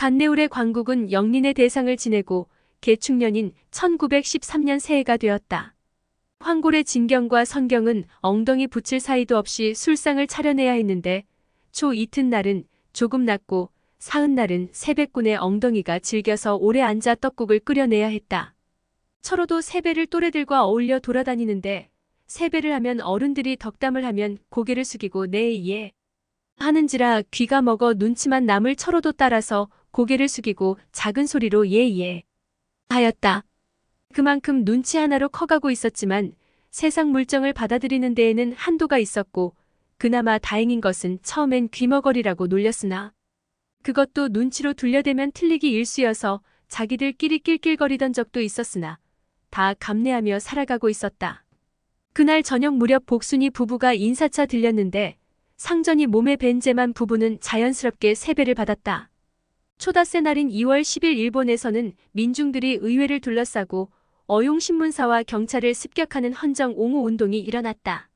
간내울의 광국은 영린의 대상을 지내고 개축년인 1913년 새해가 되었다. 황골의 진경과 선경은 엉덩이 붙일 사이도 없이 술상을 차려내야 했는데 초 이튿날은 조금 낮고 사흔날은 세뱃꾼의 엉덩이가 질겨서 오래 앉아 떡국을 끓여내야 했다. 철호도 세배를 또래들과 어울려 돌아다니는데 세배를 하면 어른들이 덕담을 하면 고개를 숙이고 네 예. 하는지라 귀가 먹어 눈치만 남을 철호도 따라서 고개를 숙이고 작은 소리로 예 예. 하였다. 그만큼 눈치 하나로 커가고 있었지만 세상 물정을 받아들이는 데에는 한도가 있었고 그나마 다행인 것은 처음엔 귀머거리라고 놀렸으나 그것도 눈치로 둘려대면 틀리기 일쑤여서 자기들끼리 낄낄거리던 적도 있었으나 다 감내하며 살아가고 있었다. 그날 저녁 무렵 복순이 부부가 인사차 들렸는데 상전이 몸에 벤 제만 부부는 자연스럽게 세배를 받았다. 초다새 날인 2월 10일 일본에서는 민중들이 의회를 둘러싸고 어용신문사와 경찰을 습격하는 헌정 옹호 운동이 일어났다.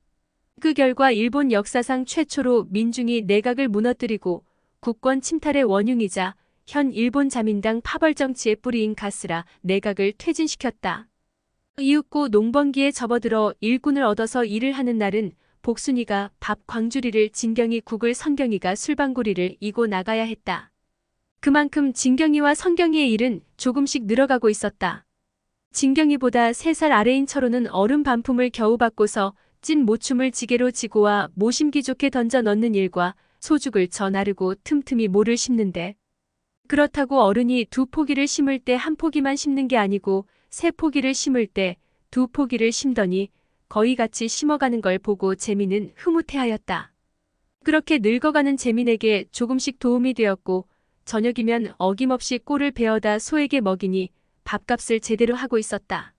그 결과 일본 역사상 최초로 민중이 내각을 무너뜨리고 국권 침탈의 원흉이자 현 일본 자민당 파벌 정치의 뿌리인 가스라 내각을 퇴진시켰다. 이윽고 농번기에 접어들어 일꾼을 얻어서 일을 하는 날은 복순이가 밥 광주리를 진경이 국을 선경이가 술방구리를 이고 나가야 했다. 그만큼 진경이와 선경이의 일은 조금씩 늘어가고 있었다. 진경이보다 3살 아래인 철호는 얼음 반품을 겨우 받고서 찐 모춤을 지게로 지고와 모심기 좋게 던져 넣는 일과 소죽을 저 나르고 틈틈이 모를 심는데 그렇다고 어른이 두 포기를 심을 때 한 포기만 심는 게 아니고 세 포기를 심을 때 두 포기를 심더니 거의 같이 심어가는 걸 보고 재민은 흐뭇해하였다. 그렇게 늙어가는 재민에게 조금씩 도움이 되었고 저녁이면 어김없이 꼴을 베어다 소에게 먹이니 밥값을 제대로 하고 있었다.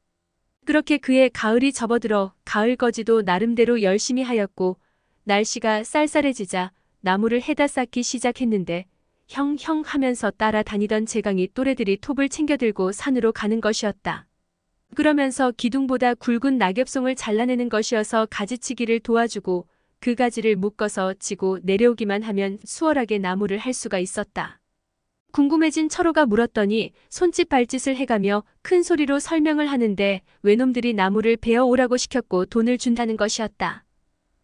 그렇게 그의 가을이 접어들어 가을 거지도 나름대로 열심히 하였고 날씨가 쌀쌀해지자 나무를 해다 쌓기 시작했는데 형, 형 하면서 따라다니던 제강이 또래들이 톱을 챙겨들고 산으로 가는 것이었다. 그러면서 기둥보다 굵은 낙엽송을 잘라내는 것이어서 가지치기를 도와주고 그 가지를 묶어서 지고 내려오기만 하면 수월하게 나무를 할 수가 있었다. 궁금해진 철호가 물었더니 손짓 발짓을 해가며 큰 소리로 설명을 하는데 외놈들이 나무를 베어 오라고 시켰고 돈을 준다는 것이었다.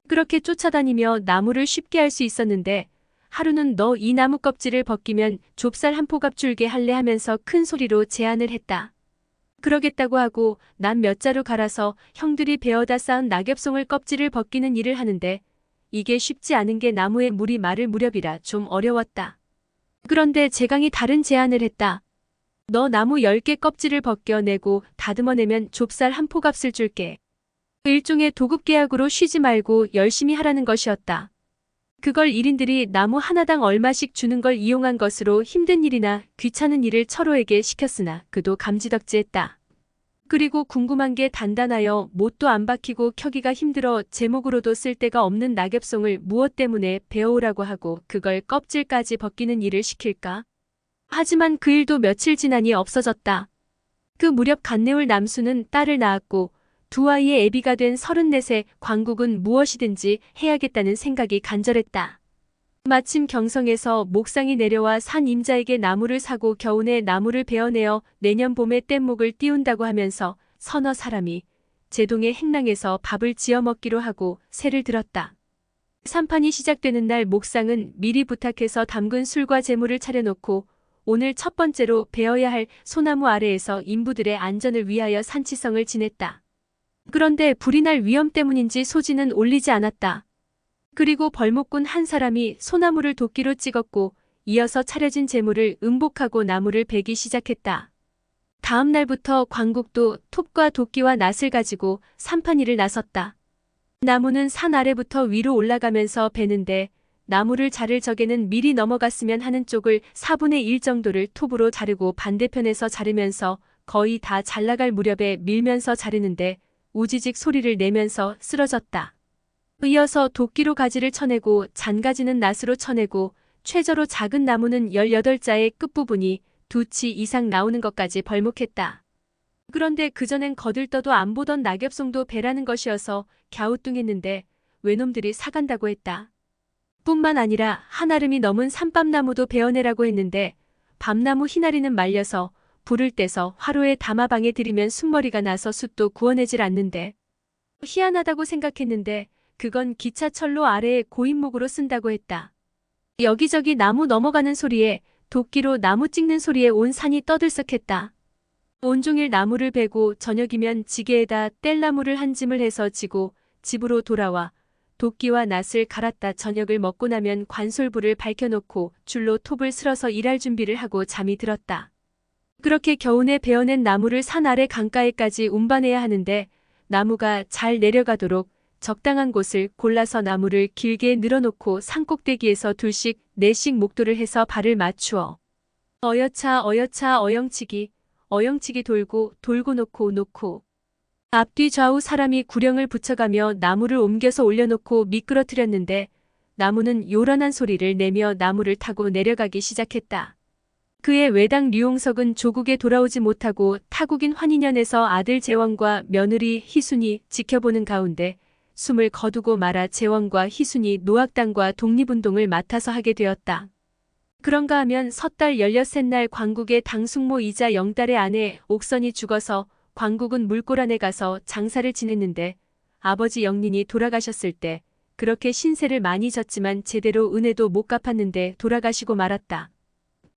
그렇게 쫓아다니며 나무를 쉽게 할 수 있었는데 하루는 너 이 나무 껍질을 벗기면 좁쌀 한 포갑 줄게 할래 하면서 큰 소리로 제안을 했다. 그러겠다고 하고 난 몇 자루 갈아서 형들이 베어다 쌓은 낙엽송을 껍질을 벗기는 일을 하는데 이게 쉽지 않은 게 나무에 물이 마를 무렵이라 좀 어려웠다. 그런데 제강이 다른 제안을 했다. 너 나무 10개 껍질을 벗겨내고 다듬어내면 좁쌀 한 포값을 줄게. 일종의 도급 계약으로 쉬지 말고 열심히 하라는 것이었다. 그걸 1인들이 나무 하나당 얼마씩 주는 걸 이용한 것으로 힘든 일이나 귀찮은 일을 철호에게 시켰으나 그도 감지덕지했다. 그리고 궁금한 게 단단하여 못도 안 박히고 켜기가 힘들어 제목으로도 쓸 데가 없는 낙엽송을 무엇 때문에 배워오라고 하고 그걸 껍질까지 벗기는 일을 시킬까? 하지만 그 일도 며칠 지나니 없어졌다. 그 무렵 간내울 남수는 딸을 낳았고 두 아이의 애비가 된 34세 광국은 무엇이든지 해야겠다는 생각이 간절했다. 마침 경성에서 목상이 내려와 산 임자에게 나무를 사고 겨우내 나무를 베어내어 내년 봄에 뗏목을 띄운다고 하면서 서너 사람이 제동의 행랑에서 밥을 지어 먹기로 하고 새를 들었다. 산판이 시작되는 날 목상은 미리 부탁해서 담근 술과 재물을 차려놓고 오늘 첫 번째로 베어야 할 소나무 아래에서 인부들의 안전을 위하여 산치성을 지냈다. 그런데 불이 날 위험 때문인지 소지는 올리지 않았다. 그리고 벌목꾼 한 사람이 소나무를 도끼로 찍었고 이어서 차려진 재물을 음복하고 나무를 베기 시작했다. 다음 날부터 광국도 톱과 도끼와 낫을 가지고 산판일을 나섰다. 나무는 산 아래부터 위로 올라가면서 베는데 나무를 자를 적에는 미리 넘어갔으면 하는 쪽을 4분의 1 정도를 톱으로 자르고 반대편에서 자르면서 거의 다 잘나갈 무렵에 밀면서 자르는데 우지직 소리를 내면서 쓰러졌다. 이어서 도끼로 가지를 쳐내고 잔가지는 낫으로 쳐내고 최저로 작은 나무는 18자의 끝부분이 두 치 이상 나오는 것까지 벌목했다. 그런데 그전엔 거들떠도 안 보던 낙엽송도 배라는 것이어서 갸우뚱했는데 외놈들이 사간다고 했다. 뿐만 아니라 한아름이 넘은 산밤나무도 베어내라고 했는데 밤나무 희나리는 말려서 불을 떼서 화로에 담아방에 들이면 순머리가 나서 숯도 구워내질 않는데. 희한하다고 생각했는데 그건 기차철로 아래에 고인목으로 쓴다고 했다. 여기저기 나무 넘어가는 소리에 도끼로 나무 찍는 소리에 온 산이 떠들썩했다. 온종일 나무를 베고 저녁이면 지게에다 뗄나무를 한 짐을 해서 지고 집으로 돌아와 도끼와 낫을 갈았다 저녁을 먹고 나면 관솔불을 밝혀놓고 줄로 톱을 쓸어서 일할 준비를 하고 잠이 들었다. 그렇게 겨우내 베어낸 나무를 산 아래 강가에까지 운반해야 하는데 나무가 잘 내려가도록 적당한 곳을 골라서 나무를 길게 늘어놓고 산꼭대기에서 둘씩 네씩 목도를 해서 발을 맞추어 어여차 어여차 어영치기 어영치기 돌고 돌고 놓고 놓고 앞뒤 좌우 사람이 구령을 붙여가며 나무를 옮겨서 올려놓고 미끄러뜨렸는데 나무는 요란한 소리를 내며 나무를 타고 내려가기 시작했다. 그의 외당 류용석은 조국에 돌아오지 못하고 타국인 환인연에서 아들 재원과 며느리 희순이 지켜보는 가운데 숨을 거두고 말아 재원과 희순이 노악당과 독립운동을 맡아서 하게 되었다. 그런가 하면 섣달 16날 광국의 당숙모이자 영달의 아내 옥선이 죽어서 광국은 물골안에 가서 장사를 지냈는데 아버지 영린이 돌아가셨을 때 그렇게 신세를 많이 졌지만 제대로 은혜도 못 갚았는데 돌아가시고 말았다.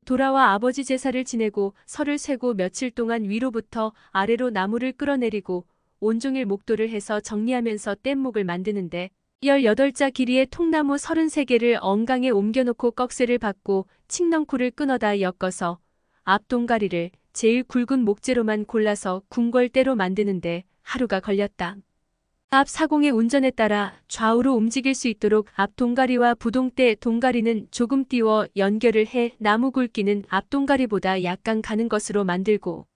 돌아와 아버지 제사를 지내고 설을 세고 며칠 동안 위로부터 아래로 나무를 끌어내리고 온종일 목도를 해서 정리하면서 뗏목을 만드는데 18자 길이의 통나무 33개를 엉강에 옮겨놓고 꺽쇠를 받고 칡넝쿨을 끊어다 엮어서 앞동가리를 제일 굵은 목재로만 골라서 궁궐대로 만드는데 하루가 걸렸다. 앞 사공의 운전에 따라 좌우로 움직일 수 있도록 앞 동가리와 부동대 동가리는 조금 띄워 연결을 해 나무 굵기는 앞 동가리보다 약간 가는 것으로 만들고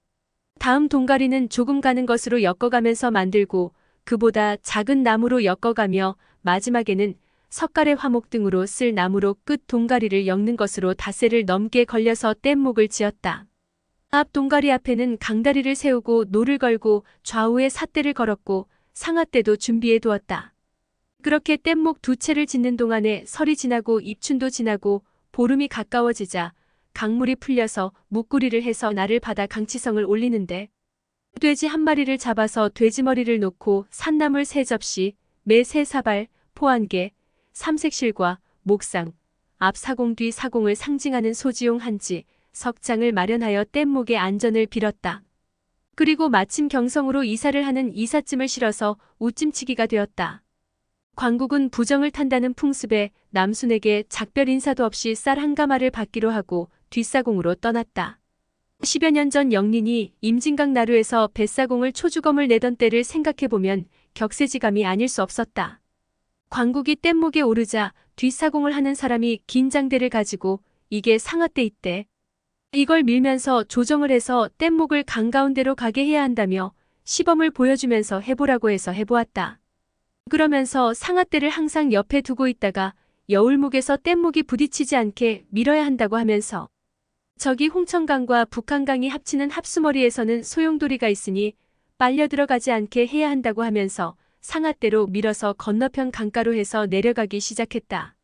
다음 동가리는 조금 가는 것으로 엮어가면서 만들고 그보다 작은 나무로 엮어가며 마지막에는 석가래 화목 등으로 쓸 나무로 끝 동가리를 엮는 것으로 닷새를 넘게 걸려서 뗏목을 지었다. 앞 동가리 앞에는 강다리를 세우고 노를 걸고 좌우에 삿대를 걸었고 상아대도 준비해 두었다. 그렇게 뗏목 두 채를 짓는 동안에 설이 지나고 입춘도 지나고 보름이 가까워지자 강물이 풀려서 묵구리를 해서 나를 받아 강치성을 올리는데 돼지 한 마리를 잡아서 돼지머리를 놓고 산나물 세 접시, 매 세 사발, 포한 개, 삼색실과 목상, 앞 사공 뒤 사공을 상징하는 소지용 한지, 석장을 마련하여 뗏목의 안전을 빌었다. 그리고 마침 경성으로 이사를 하는 이삿짐을 실어서 웃짐치기가 되었다. 광국은 부정을 탄다는 풍습에 남순에게 작별 인사도 없이 쌀 한 가마를 받기로 하고 뒷사공으로 떠났다. 10여 년 전 영린이 임진강 나루에서 뱃사공을 초주검을 내던 때를 생각해보면 격세지감이 아닐 수 없었다. 광국이 뗏목에 오르자 뒷사공을 하는 사람이 긴 장대를 가지고 이게 상하때 있대. 이걸 밀면서 조정을 해서 뗏목을 강가운데로 가게 해야 한다며 시범을 보여주면서 해보라고 해서 해보았다. 그러면서 상하대를 항상 옆에 두고 있다가 여울목에서 뗏목이 부딪히지 않게 밀어야 한다고 하면서 저기 홍천강과 북한강이 합치는 합수머리에서는 소용돌이가 있으니 빨려 들어가지 않게 해야 한다고 하면서 상하대로 밀어서 건너편 강가로 해서 내려가기 시작했다.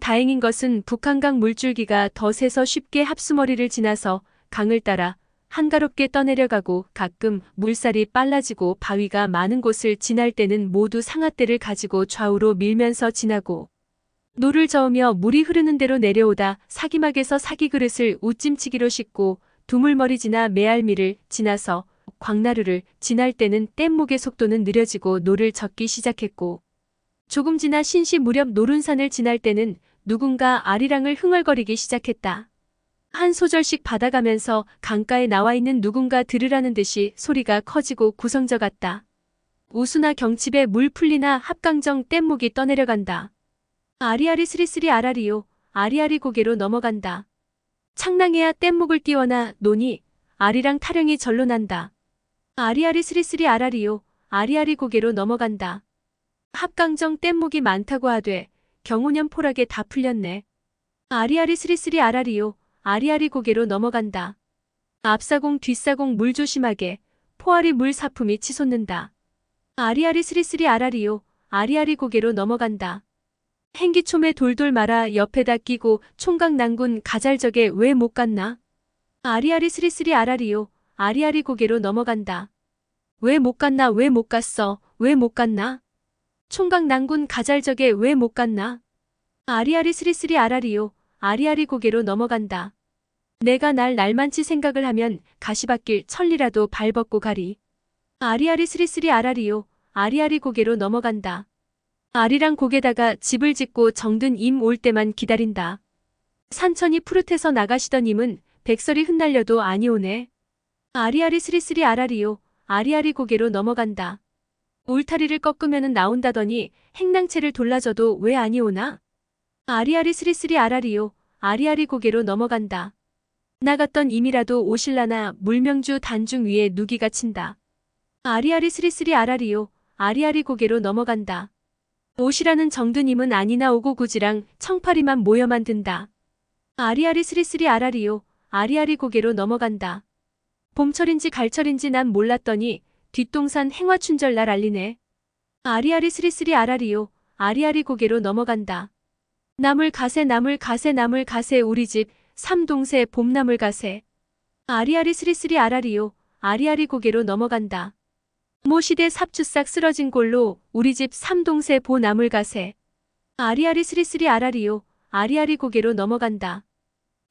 다행인 것은 북한강 물줄기가 더 세서 쉽게 합수머리를 지나서 강을 따라 한가롭게 떠내려가고 가끔 물살이 빨라지고 바위가 많은 곳을 지날 때는 모두 상하대를 가지고 좌우로 밀면서 지나고 노를 저으며 물이 흐르는 대로 내려오다 사기막에서 사기 그릇을 웃짐치기로 싣고 두물머리 지나 메알미를 지나서 광나루를 지날 때는 뗏목의 속도는 느려지고 노를 젓기 시작했고 조금 지나 신시 무렵 노른산을 지날 때는 누군가 아리랑을 흥얼거리기 시작했다. 한 소절씩 받아가면서 강가에 나와 있는 누군가 들으라는 듯이 소리가 커지고 구성져 갔다. 우수나 경칩에 물 풀리나 합강정 뗏목이 떠내려간다. 아리아리 스리스리 아라리요. 아리아리 고개로 넘어간다. 창랑해야 뗏목을 띄워나 노니 아리랑 타령이 절로 난다. 아리아리 스리스리 아라리요. 아리아리 고개로 넘어간다. 합강정 뗏목이 많다고 하되 경호년 포락에 다 풀렸네. 아리아리 스리스리 아라리요. 아리아리 고개로 넘어간다. 앞사공 뒷사공 물 조심하게 포아리 물 사품이 치솟는다. 아리아리 스리스리 아라리요. 아리아리 고개로 넘어간다. 행기초에 돌돌 말아 옆에다 끼고 총각 난군 가잘적에 왜 못 갔나? 아리아리 스리스리 아라리요. 아리아리 고개로 넘어간다. 왜 못 갔나 왜 못 갔어 왜 못 갔나? 총각 난군 가잘적에 왜 못 갔나? 아리아리 스리스리 아라리요. 아리아리 고개로 넘어간다. 내가 날 날만치 생각을 하면 가시밭길 천리라도 발벗고 가리. 아리아리 스리스리 아라리요. 아리아리 고개로 넘어간다. 아리랑 고개다가 집을 짓고 정든 임 올 때만 기다린다. 산천이 푸릇해서 나가시던 임은 백설이 흩날려도 아니 오네. 아리아리 스리스리 아라리요. 아리아리 고개로 넘어간다. 울타리를 꺾으면은 나온다더니 행랑채를 돌라줘도 왜 아니 오나? 아리아리 스리스리 아라리요. 아리아리 고개로 넘어간다. 나갔던 임이라도 오실라나 물명주 단중 위에 누기가 친다. 아리아리 스리스리 아라리요. 아리아리 고개로 넘어간다. 오시라는 정드님은 아니나 오고 구지랑 청파리만 모여 만 든다. 아리아리 스리스리 아라리요. 아리아리 고개로 넘어간다. 봄철인지 갈철인지 난 몰랐더니 뒷동산 행화춘절 날 알리네. 아리아리 스리스리 아라리요. 아리아리 고개로 넘어간다. 나물 가세 나물 가세 나물 가세 우리 집 삼동세 봄나물 가세. 아리아리 스리스리 아라리요. 아리아리 고개로 넘어간다. 모 시대 삽주싹 쓰러진 골로 우리 집 삼동세 보나물 가세. 아리아리 스리스리 아라리요. 아리아리 고개로 넘어간다.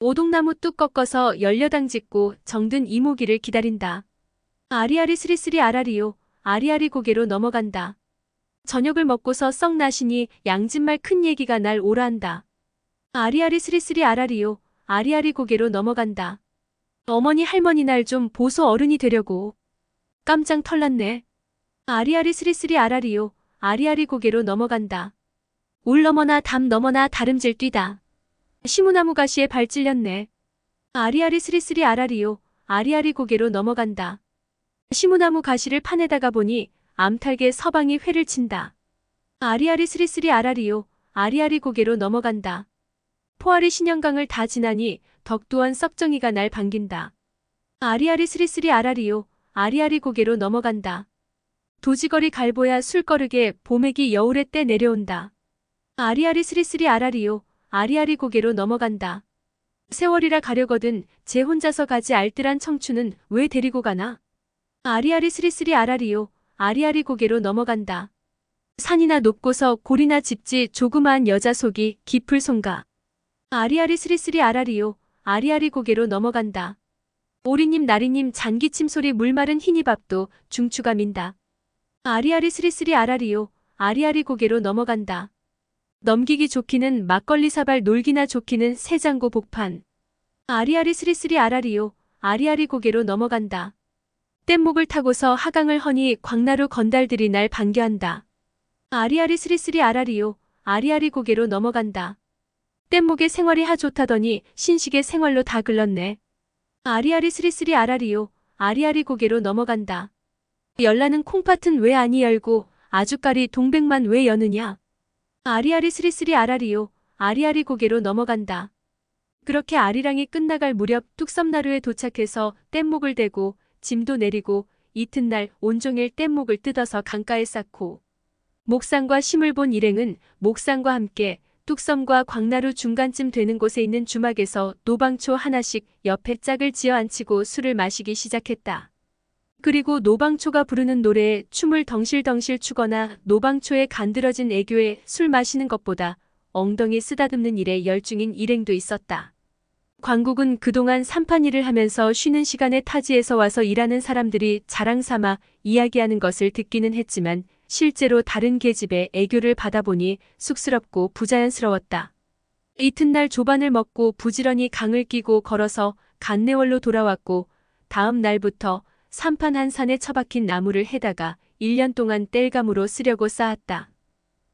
오동나무 뚝 꺾어서 열려당 짓고 정든 이모기를 기다린다. 아리아리 스리스리 아라리요. 아리아리 고개로 넘어간다. 저녁을 먹고서 썩 나시니 양진말 큰 얘기가 날 오라한다. 아리아리 스리스리 아라리요. 아리아리 고개로 넘어간다. 어머니 할머니 날 좀 보소 어른이 되려고. 깜짝 털났네. 아리아리 스리스리 아라리요. 아리아리 고개로 넘어간다. 울 넘어나 담 넘어나 다름질 뛰다. 시무나무 가시에 발 찔렸네. 아리아리 스리스리 아라리요. 아리아리 고개로 넘어간다. 시무나무 가시를 파내다가 보니 암탉에 서방이 회를 친다. 아리아리 스리스리 아라리요. 아리아리 고개로 넘어간다. 포아리 신영강을 다 지나니 덕두한 썩정이가 날 반긴다. 아리아리 스리스리 아라리요. 아리아리 고개로 넘어간다. 도지거리 갈보야 술거르게 봄액이 여울에 때 내려온다. 아리아리 스리스리 아라리요. 아리아리 고개로 넘어간다. 세월이라 가려거든 제 혼자서 가지 알뜰한 청춘은 왜 데리고 가나? 아리아리 스리스리 아라리요. 아리아리 고개로 넘어간다. 산이나 높고서 골이나 짚지 조그마한 여자 속이 깊을 송가. 아리아리 스리스리 아라리요. 아리아리 고개로 넘어간다. 오리님 나리님 잔기침 소리 물마른 흰이밥도 중추가 민다. 아리아리 스리스리 아라리요. 아리아리 고개로 넘어간다. 넘기기 좋기는 막걸리 사발 놀기나 좋기는 새장고 복판. 아리아리 스리스리 아라리요. 아리아리 고개로 넘어간다. 뗏목을 타고서 하강을 허니 광나루 건달들이 날 반겨한다. 아리아리 스리스리 아라리요. 아리아리 고개로 넘어간다. 뗏목의 생활이 하 좋다더니 신식의 생활로 다 글렀네. 아리아리 스리스리 아라리요. 아리아리 고개로 넘어간다. 열나는 콩팥은 왜 아니 열고 아주까리 동백만 왜 여느냐. 아리아리 스리스리 아라리요. 아리아리 고개로 넘어간다. 그렇게 아리랑이 끝나갈 무렵 뚝섬나루에 도착해서 뗏목을 대고 짐도 내리고 이튿날 온종일 뗏목을 뜯어서 강가에 쌓고 목상과 심을 본 일행은 목상과 함께 뚝섬과 광나루 중간쯤 되는 곳에 있는 주막에서 노방초 하나씩 옆에 짝을 지어 앉히고 술을 마시기 시작했다. 그리고 노방초가 부르는 노래에 춤을 덩실덩실 추거나 노방초에 간드러진 애교에 술 마시는 것보다 엉덩이 쓰다듬는 일에 열중인 일행도 있었다. 광국은 그동안 산판 일을 하면서 쉬는 시간에 타지에서 와서 일하는 사람들이 자랑 삼아 이야기하는 것을 듣기는 했지만 실제로 다른 계집의 애교를 받아보니 쑥스럽고 부자연스러웠다. 이튿날 조반을 먹고 부지런히 강을 끼고 걸어서 간내월로 돌아왔고 다음 날부터 산판 한 산에 처박힌 나무를 해다가 1년 동안 땔감으로 쓰려고 쌓았다.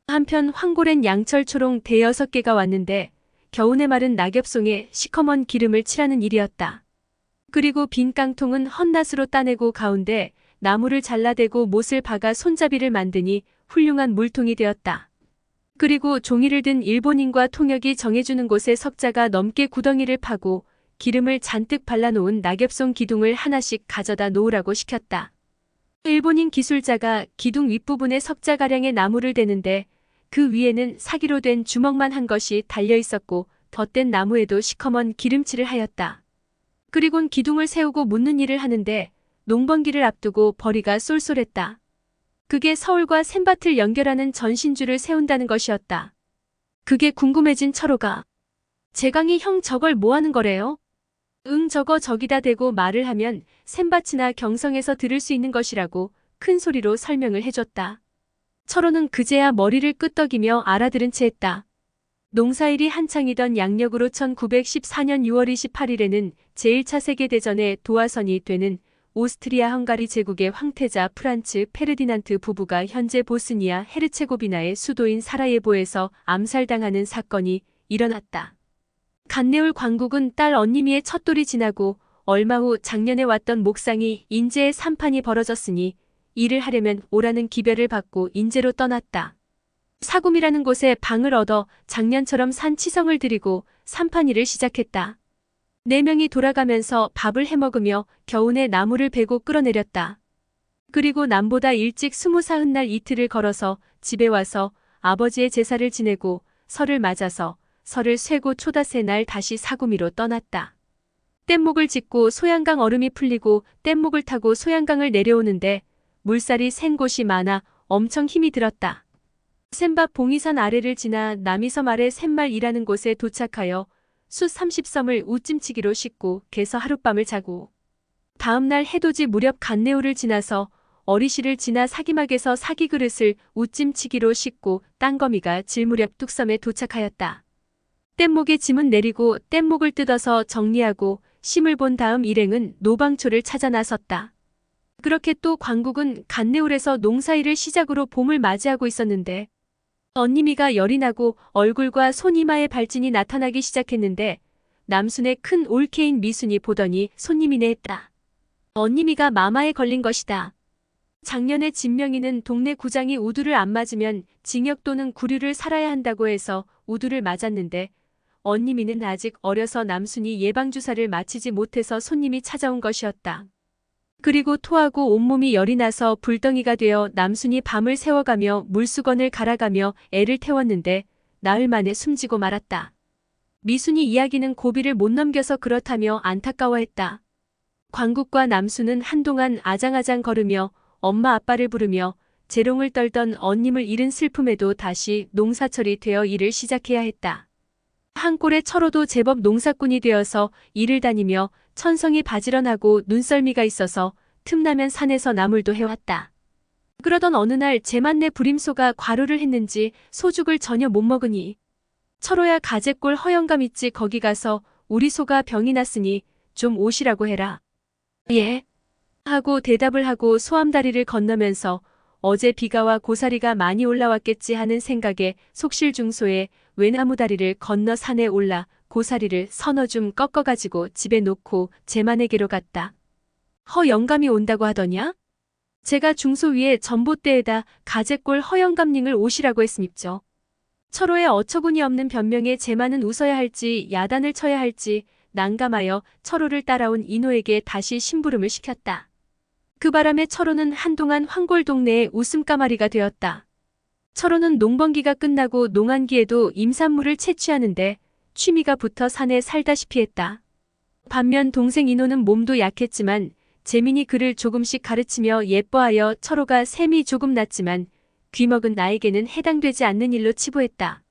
한편 황골엔 양철초롱 대여섯 개가 왔는데 겨우내 마른 낙엽송에 시커먼 기름을 칠하는 일이었다. 그리고 빈 깡통은 헛낫으로 따내고 가운데 나무를 잘라대고 못을 박아 손잡이를 만드니 훌륭한 물통이 되었다. 그리고 종이를 든 일본인과 통역이 정해주는 곳에 석자가 넘게 구덩이를 파고 기름을 잔뜩 발라놓은 낙엽송 기둥을 하나씩 가져다 놓으라고 시켰다. 일본인 기술자가 기둥 윗부분에 석자가량의 나무를 대는데 그 위에는 사기로 된 주먹만 한 것이 달려 있었고 덧댄 나무에도 시커먼 기름칠을 하였다. 그리곤 기둥을 세우고 묻는 일을 하는데 농번기를 앞두고 벌이가 쏠쏠했다. 그게 서울과 샘밭을 연결하는 전신줄을 세운다는 것이었다. 그게 궁금해진 철호가 재강이 형 저걸 뭐 하는 거래요? 응 저거 저기다 대고 말을 하면 샘밭이나 경성에서 들을 수 있는 것이라고 큰 소리로 설명을 해줬다. 철호는 그제야 머리를 끄덕이며 알아들은 채 했다. 농사일이 한창이던 양력으로 1914년 6월 28일에는 제1차 세계대전의 도화선이 되는 오스트리아 헝가리 제국의 황태자 프란츠 페르디난트 부부가 현재 보스니아 헤르체고비나의 수도인 사라예보에서 암살당하는 사건이 일어났다. 간내울 광국은 딸 언니미의 첫돌이 지나고 얼마 후 작년에 왔던 목상이 인제의 산판이 벌어졌으니 일을 하려면 오라는 기별을 받고 인제로 떠났다. 사금이라는 곳에 방을 얻어 작년처럼 산 치성을 들이고 산판 일을 시작했다. 네 명이 돌아가면서 밥을 해먹으며 겨우내 나무를 베고 끌어내렸다. 그리고 남보다 일찍 스무 사흔 날 이틀을 걸어서 집에 와서 아버지의 제사를 지내고 설을 맞아서 설을 쇠고 초다새 날 다시 사구미로 떠났다. 뗏목을 짓고 소양강 얼음이 풀리고 뗏목을 타고 소양강을 내려오는데 물살이 샌 곳이 많아 엄청 힘이 들었다. 샘밭 봉이산 아래를 지나 남이섬 아래 샘말이라는 곳에 도착하여 수 30섬을 우찜치기로 싣고 개서 하룻밤을 자고 다음날 해돋이 무렵 간내우를 지나서 어리시를 지나 사기막에서 사기 그릇을 우찜치기로 싣고 땅거미가 질 무렵 뚝섬에 도착하였다. 뗏목에 짐은 내리고 뗏목을 뜯어서 정리하고 심을 본 다음 일행은 노방초를 찾아 나섰다. 그렇게 또 광국은 간내울에서 농사일을 시작으로 봄을 맞이하고 있었는데 언니미가 열이 나고 얼굴과 손 이마에 발진이 나타나기 시작했는데 남순의 큰 올케인 미순이 보더니 손님이네 했다. 언니미가 마마에 걸린 것이다. 작년에 진명이는 동네 구장이 우두를 안 맞으면 징역 또는 구류를 살아야 한다고 해서 우두를 맞았는데 언니미는 아직 어려서 남순이 예방주사를 마치지 못해서 손님이 찾아온 것이었다. 그리고 토하고 온몸이 열이 나서 불덩이가 되어 남순이 밤을 새워가며 물수건을 갈아가며 애를 태웠는데 나흘 만에 숨지고 말았다. 미순이 이야기는 고비를 못 넘겨서 그렇다며 안타까워했다. 광국과 남순은 한동안 아장아장 걸으며 엄마 아빠를 부르며 재롱을 떨던 언님을 잃은 슬픔에도 다시 농사철이 되어 일을 시작해야 했다. 한 꼴의 철호도 제법 농사꾼이 되어서 일을 다니며 천성이 바지런하고 눈썰미가 있어서 틈나면 산에서 나물도 해왔다. 그러던 어느 날 제만내 부림소가 과로를 했는지 소죽을 전혀 못 먹으니 철호야 가재골 허영감 있지 거기 가서 우리 소가 병이 났으니 좀 오시라고 해라. 예. 하고 대답을 하고 소암다리를 건너면서 어제 비가 와 고사리가 많이 올라왔겠지 하는 생각에 속실중소에 외나무다리를 건너 산에 올라 고사리를 서너 줌 꺾어가지고 집에 놓고 제만에게로 갔다. 허 영감이 온다고 하더냐? 제가 중소 위에 전봇대에다 가재골 허 영감님을 오시라고 했습니죠. 철호의 어처구니 없는 변명에 제만은 웃어야 할지 야단을 쳐야 할지 난감하여 철호를 따라온 인호에게 다시 심부름을 시켰다. 그 바람에 철호는 한동안 황골 동네의 웃음까마리가 되었다. 철호는 농번기가 끝나고 농한기에도 임산물을 채취하는데 취미가 붙어 산에 살다시피 했다. 반면 동생 인호는 몸도 약했지만 재민이 그를 조금씩 가르치며 예뻐하여 철호가 셈이 조금 났지만 귀먹은 나에게는 해당되지 않는 일로 치부했다.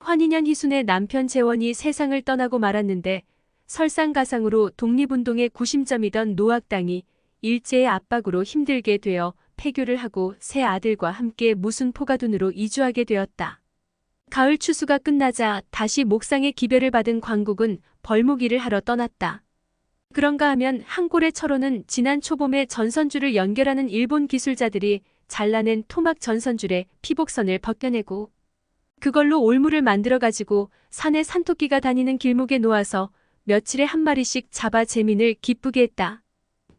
환인년 희순의 남편 재원이 세상을 떠나고 말았는데 설상가상으로 독립운동의 구심점이던 노학당이 일제의 압박으로 힘들게 되어 폐교를 하고 새 아들과 함께 무슨 포가둔으로 이주하게 되었다. 가을 추수가 끝나자 다시 목상의 기별을 받은 광국은 벌무기를 하러 떠났다. 그런가 하면 한골의 철호는 지난 초봄에 전선줄을 연결하는 일본 기술자들이 잘라낸 토막 전선줄에 피복선을 벗겨내고 그걸로 올무를 만들어 가지고 산에 산토끼가 다니는 길목에 놓아서 며칠에 한 마리씩 잡아 재민을 기쁘게 했다.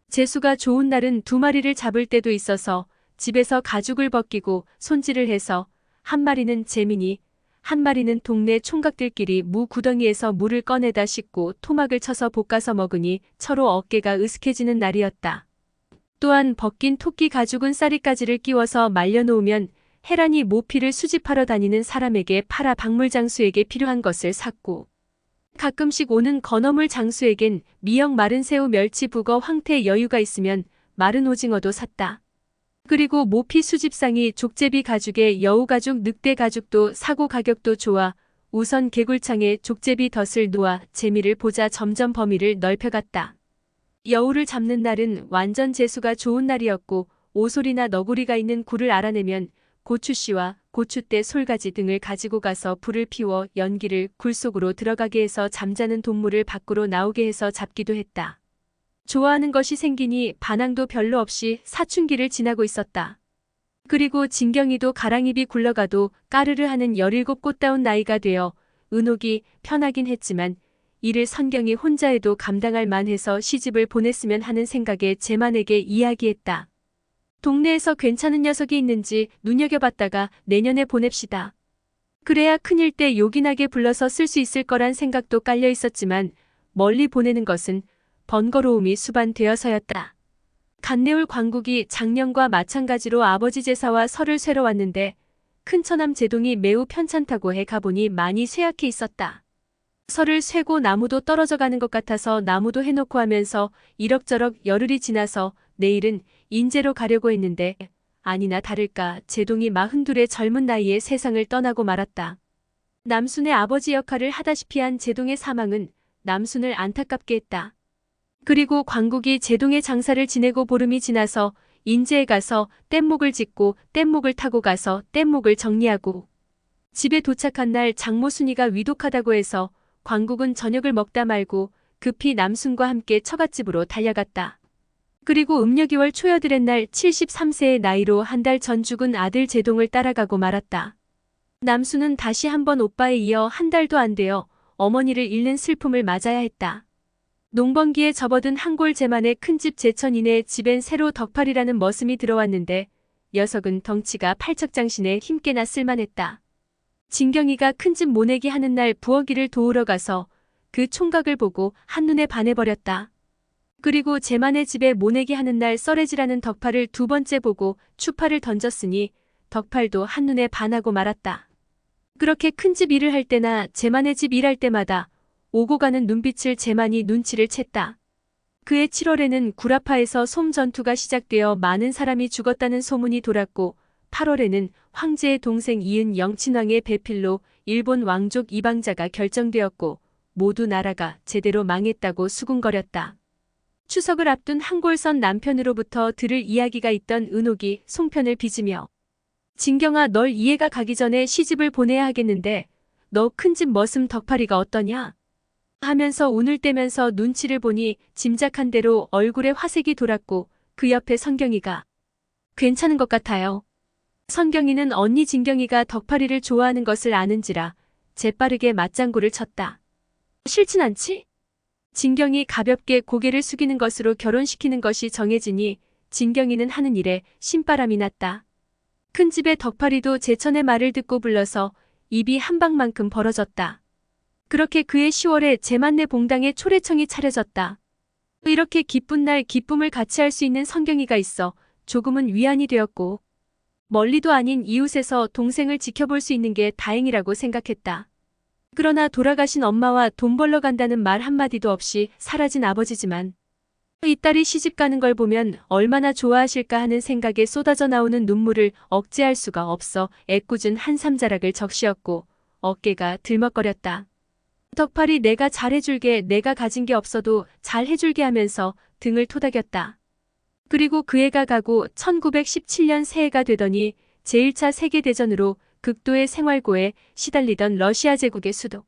재수가 좋은 날은 두 마리를 잡을 때도 있어서 집에서 가죽을 벗기고 손질을 해서 한 마리는 재민이 한 마리는 동네 총각들끼리 무 구덩이에서 물을 꺼내다 씻고 토막을 쳐서 볶아서 먹으니 서로 어깨가 으스해지는 날이었다. 또한 벗긴 토끼 가죽은 쌀이가지를 끼워서 말려놓으면 해란이 모피를 수집하러 다니는 사람에게 팔아 박물 장수에게 필요한 것을 샀고 가끔씩 오는 건어물 장수에겐 미역 마른 새우 멸치 북어 황태 여유가 있으면 마른 오징어도 샀다. 그리고 모피 수집상이 족제비 가죽에 여우 가죽 늑대 가죽도 사고 가격도 좋아 우선 개굴창에 족제비 덫을 놓아 재미를 보자 점점 범위를 넓혀갔다. 여우를 잡는 날은 완전 재수가 좋은 날이었고 오솔이나 너구리가 있는 굴을 알아내면 고추씨와 고추대 솔가지 등을 가지고 가서 불을 피워 연기를 굴 속으로 들어가게 해서 잠자는 동물을 밖으로 나오게 해서 잡기도 했다. 좋아하는 것이 생기니 반항도 별로 없이 사춘기를 지나고 있었다. 그리고 진경이도 가랑입이 굴러가도 까르르 하는 열일곱 꽃다운 나이가 되어 은옥이 편하긴 했지만 이를 선경이 혼자 해도 감당할 만해서 시집을 보냈으면 하는 생각에 제만에게 이야기했다. 동네에서 괜찮은 녀석이 있는지 눈여겨봤다가 내년에 보냅시다. 그래야 큰일 때 요긴하게 불러서 쓸 수 있을 거란 생각도 깔려 있었지만 멀리 보내는 것은 번거로움이 수반되어서였다. 간내울 광국이 작년과 마찬가지로 아버지 제사와 설을 쇠러 왔는데 큰 처남 제동이 매우 편찮다고 해 가보니 많이 쇠약해 있었다. 설을 쇠고 나무도 떨어져 가는 것 같아서 나무도 해놓고 하면서 이럭저럭 열흘이 지나서 내일은 인제로 가려고 했는데 아니나 다를까 제동이 마흔둘의 젊은 나이에 세상을 떠나고 말았다. 남순의 아버지 역할을 하다시피 한 제동의 사망은 남순을 안타깝게 했다. 그리고 광국이 제동의 장사를 지내고 보름이 지나서 인제에 가서 뗏목을 짓고 뗏목을 타고 가서 뗏목을 정리하고 집에 도착한 날 장모 순이가 위독하다고 해서 광국은 저녁을 먹다 말고 급히 남순과 함께 처갓집으로 달려갔다. 그리고 음력이월 초여들의 날 73세의 나이로 한 달 전 죽은 아들 제동을 따라가고 말았다. 남순은 다시 한번 오빠에 이어 한 달도 안 되어 어머니를 잃는 슬픔을 맞아야 했다. 농번기에 접어든 한골 제만의 큰집 제천인의 집엔 새로 덕팔이라는 머슴이 들어왔는데 녀석은 덩치가 팔척장신에 힘께나 쓸만했다. 진경이가 큰집 모내기 하는 날 부엌일을 도우러 가서 그 총각을 보고 한눈에 반해버렸다. 그리고 제만의 집에 모내기 하는 날 썰해지라는 덕팔을 두 번째 보고 추팔을 던졌으니 덕팔도 한눈에 반하고 말았다. 그렇게 큰 집 일을 할 때나 제만의 집 일할 때마다 오고 가는 눈빛을 제만이 눈치를 챘다. 그해 7월에는 구라파에서 솜 전투가 시작되어 많은 사람이 죽었다는 소문이 돌았고 8월에는 황제의 동생 이은 영친왕의 배필로 일본 왕족 이방자가 결정되었고 모두 나라가 제대로 망했다고 수군거렸다. 추석을 앞둔 한골선 남편으로부터 들을 이야기가 있던 은옥이 송편을 빚으며 진경아 널 이해가 가기 전에 시집을 보내야 하겠는데 너 큰 집 머슴 덕파리가 어떠냐? 하면서 운을 떼면서 눈치를 보니 짐작한 대로 얼굴에 화색이 돌았고 그 옆에 성경이가 괜찮은 것 같아요. 성경이는 언니 진경이가 덕파리를 좋아하는 것을 아는지라 재빠르게 맞장구를 쳤다. 싫진 않지? 진경이 가볍게 고개를 숙이는 것으로 결혼시키는 것이 정해지니 진경이는 하는 일에 신바람이 났다. 큰 집의 덕파리도 제천의 말을 듣고 불러서 입이 한 방만큼 벌어졌다. 그렇게 그해 10월에 제만내 봉당에 초래청이 차려졌다. 이렇게 기쁜 날 기쁨을 같이 할 수 있는 성경이가 있어 조금은 위안이 되었고 멀리도 아닌 이웃에서 동생을 지켜볼 수 있는 게 다행이라고 생각했다. 그러나 돌아가신 엄마와 돈 벌러 간다는 말 한마디도 없이 사라진 아버지지만 이 딸이 시집 가는 걸 보면 얼마나 좋아하실까 하는 생각에 쏟아져 나오는 눈물을 억제할 수가 없어 애꿎은 한삼자락을 적시었고 어깨가 들먹거렸다. 덕팔이 내가 잘해줄게 내가 가진 게 없어도 잘해줄게 하면서 등을 토닥였다. 그리고 그 해가 가고 1917년 새해가 되더니 제1차 세계대전으로 극도의 생활고에 시달리던 러시아 제국의 수도.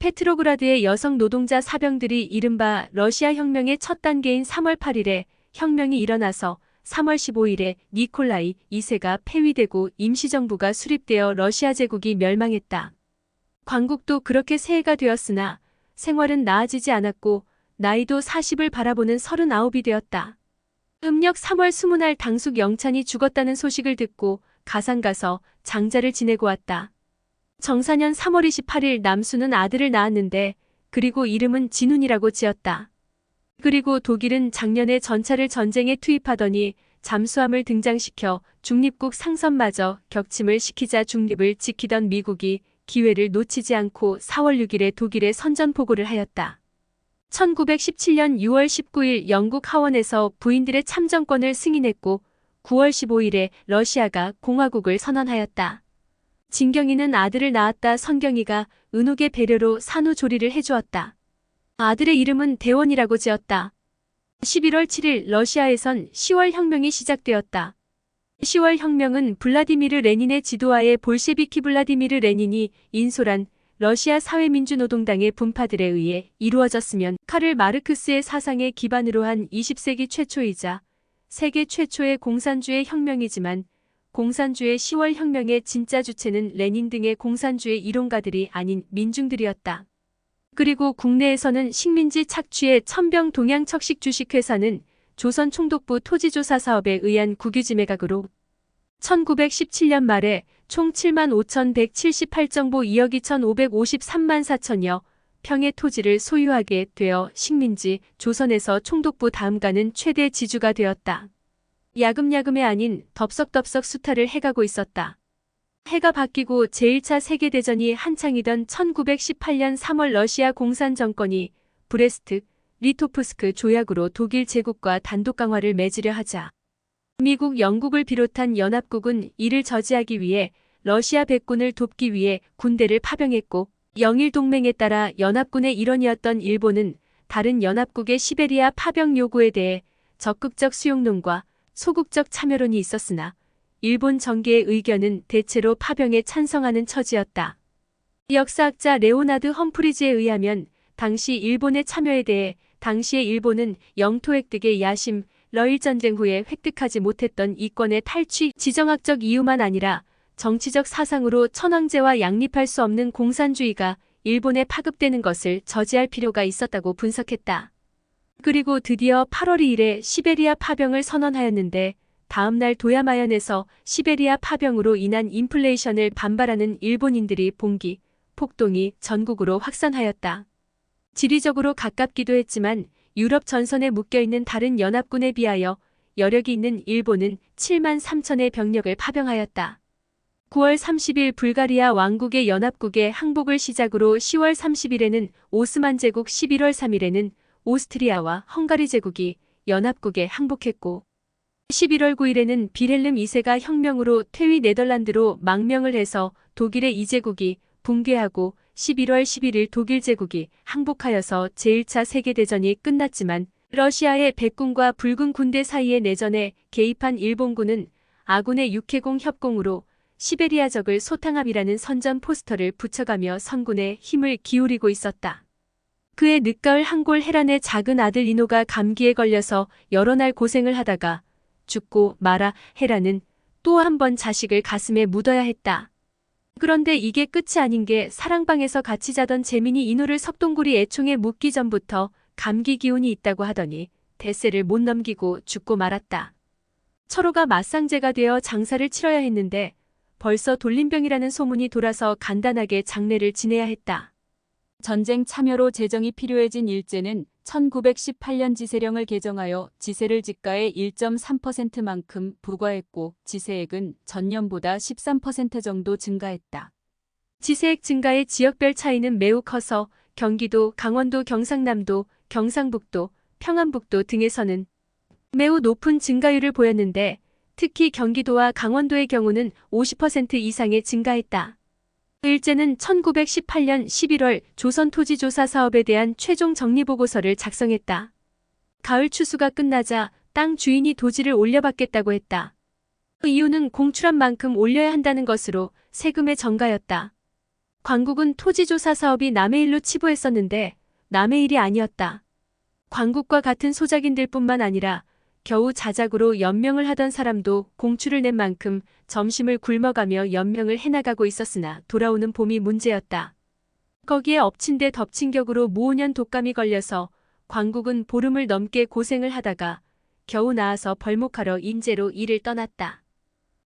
페트로그라드의 여성 노동자 사병들이 이른바 러시아 혁명의 첫 단계인 3월 8일에 혁명이 일어나서 3월 15일에 니콜라이 2세가 폐위되고 임시정부가 수립되어 러시아 제국이 멸망했다. 광국도 그렇게 새해가 되었으나 생활은 나아지지 않았고 나이도 40을 바라보는 39이 되었다. 음력 3월 20날 당숙 영찬이 죽었다는 소식을 듣고 가상 가서 장자를 지내고 왔다. 정사년 3월 28일 남수는 아들을 낳았는데 그리고 이름은 진훈이라고 지었다. 그리고 독일은 작년에 전차를 전쟁에 투입하더니 잠수함을 등장시켜 중립국 상선마저 격침을 시키자 중립을 지키던 미국이 기회를 놓치지 않고 4월 6일에 독일에 선전 보고를 하였다. 1917년 6월 19일 영국 하원에서 부인들의 참정권을 승인했고 9월 15일에 러시아가 공화국을 선언하였다. 진경이는 아들을 낳았다 성경이가 은옥의 배려로 산후조리를 해주었다. 아들의 이름은 대원이라고 지었다. 11월 7일 러시아에선 10월 혁명이 시작되었다. 10월 혁명은 블라디미르 레닌의 지도하에 볼셰비키 블라디미르 레닌이 인솔한 러시아 사회민주노동당의 분파들에 의해 이루어졌으면 카를 마르크스의 사상에 기반으로 한 20세기 최초이자 세계 최초의 공산주의 혁명이지만 공산주의 10월 혁명의 진짜 주체는 레닌 등의 공산주의 이론가들이 아닌 민중들이었다. 그리고 국내에서는 식민지 착취의 천병 동양척식 주식회사는 조선 총독부 토지조사 사업에 의한 국유지 매각으로 1917년 말에 총 7만 5,178 정보 2억 2,553만 4천여 평의 토지를 소유하게 되어 식민지 조선에서 총독부 다음가는 최대 지주가 되었다. 야금야금이 아닌 덥석덥석 수탈을 해가고 있었다. 해가 바뀌고 제1차 세계대전이 한창이던 1918년 3월 러시아 공산 정권이 브레스트, 리토프스크 조약으로 독일 제국과 단독 강화를 맺으려 하자 미국, 영국을 비롯한 연합국은 이를 저지하기 위해 러시아 백군을 돕기 위해 군대를 파병했고 영일 동맹에 따라 연합군의 일원이었던 일본은 다른 연합국의 시베리아 파병 요구에 대해 적극적 수용론과 소극적 참여론이 있었으나 일본 정계의 의견은 대체로 파병에 찬성하는 처지였다. 역사학자 레오나드 험프리즈에 의하면 당시 일본의 참여에 대해 당시의 일본은 영토 획득의 야심, 러일 전쟁 후에 획득하지 못했던 이권의 탈취 지정학적 이유만 아니라 정치적 사상으로 천황제와 양립할 수 없는 공산주의가 일본에 파급되는 것을 저지할 필요가 있었다고 분석했다. 그리고 드디어 8월 2일에 시베리아 파병을 선언하였는데 다음날 도야마현에서 시베리아 파병으로 인한 인플레이션을 반발하는 일본인들이 봉기, 폭동이 전국으로 확산하였다. 지리적으로 가깝기도 했지만 유럽 전선에 묶여있는 다른 연합군에 비하여 여력이 있는 일본은 7만 3천의 병력을 파병하였다. 9월 30일 불가리아 왕국의 연합국의 항복을 시작으로 10월 30일에는 오스만 제국 11월 3일에는 오스트리아와 헝가리 제국이 연합국에 항복했고 11월 9일에는 비렐름 2세가 혁명으로 퇴위 네덜란드로 망명을 해서 독일의 이제국이 붕괴하고 11월 11일 독일 제국이 항복하여서 제1차 세계대전이 끝났지만 러시아의 백군과 붉은 군대 사이의 내전에 개입한 일본군은 아군의 육해공 협공으로 시베리아적을 소탕함이라는 선전 포스터를 붙여가며 선군에 힘을 기울이고 있었다. 그의 늦가을 한골 헤란의 작은 아들 이노가 감기에 걸려서 여러 날 고생을 하다가 죽고 마라 헤란은 또 한 번 자식을 가슴에 묻어야 했다. 그런데 이게 끝이 아닌 게 사랑방에서 같이 자던 재민이 이노를 석동구리 애총에 묻기 전부터 감기 기운이 있다고 하더니 대세를 못 넘기고 죽고 말았다. 철호가 맞상제가 되어 장사를 치러야 했는데 벌써 돌림병이라는 소문이 돌아서 간단하게 장례를 지내야 했다. 전쟁 참여로 재정이 필요해진 일제는 1918년 지세령을 개정하여 지세를 지가의 1.3%만큼 부과했고 지세액은 전년보다 13% 정도 증가했다. 지세액 증가의 지역별 차이는 매우 커서 경기도, 강원도, 경상남도, 경상북도, 평안북도 등에서는 매우 높은 증가율을 보였는데 특히 경기도와 강원도의 경우는 50% 이상의 증가했다. 일제는 1918년 11월 조선 토지 조사 사업에 대한 최종 정리 보고서를 작성했다. 가을 추수가 끝나자 땅 주인이 도지를 올려받겠다고 했다. 그 이유는 공출한 만큼 올려야 한다는 것으로 세금의 정가였다. 광국은 토지 조사 사업이 남의 일로 치부했었는데 남의 일이 아니었다. 광국과 같은 소작인들 뿐만 아니라 겨우 자작으로 연명을 하던 사람도 공출을 낸 만큼 점심을 굶어가며 연명을 해나가고 있었으나 돌아오는 봄이 문제였다. 거기에 엎친 데 덮친 격으로 무오년 독감이 걸려서 광국은 보름을 넘게 고생을 하다가 겨우 나아서 벌목하러 인제로 일을 떠났다.